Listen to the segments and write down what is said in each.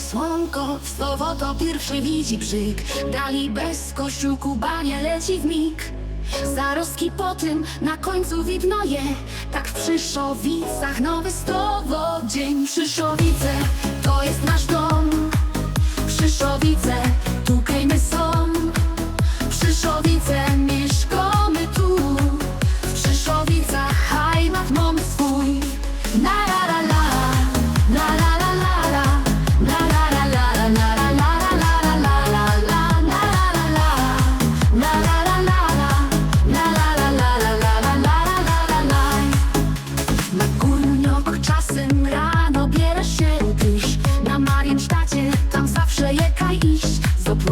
słonko, słowo to pierwszy widzi brzyk Dali bez kościół kubanie leci w mig. Zarostki po tym, na końcu widno je Tak w Przyszowicach nowy słowo Dzień Przyszowice, to jest nasz dom Przyszowice,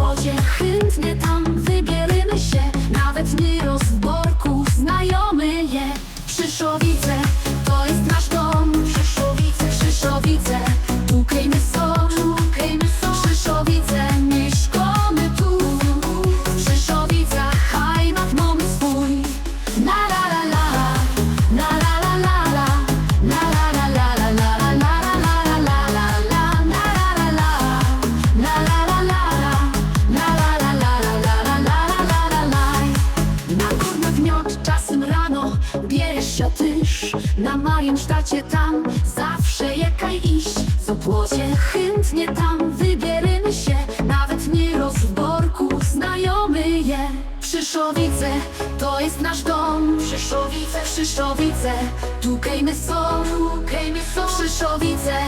młodzie chętnie tam się tyż Na Mariensztacie tam zawsze jekaj iść. W opłocie chętnie tam wybierymy się Nawet nie rozborku znajomy je. Przyszowice to jest nasz dom. Przyszowice, Przyszowice Tukej my są, tukej my są. Przyszowice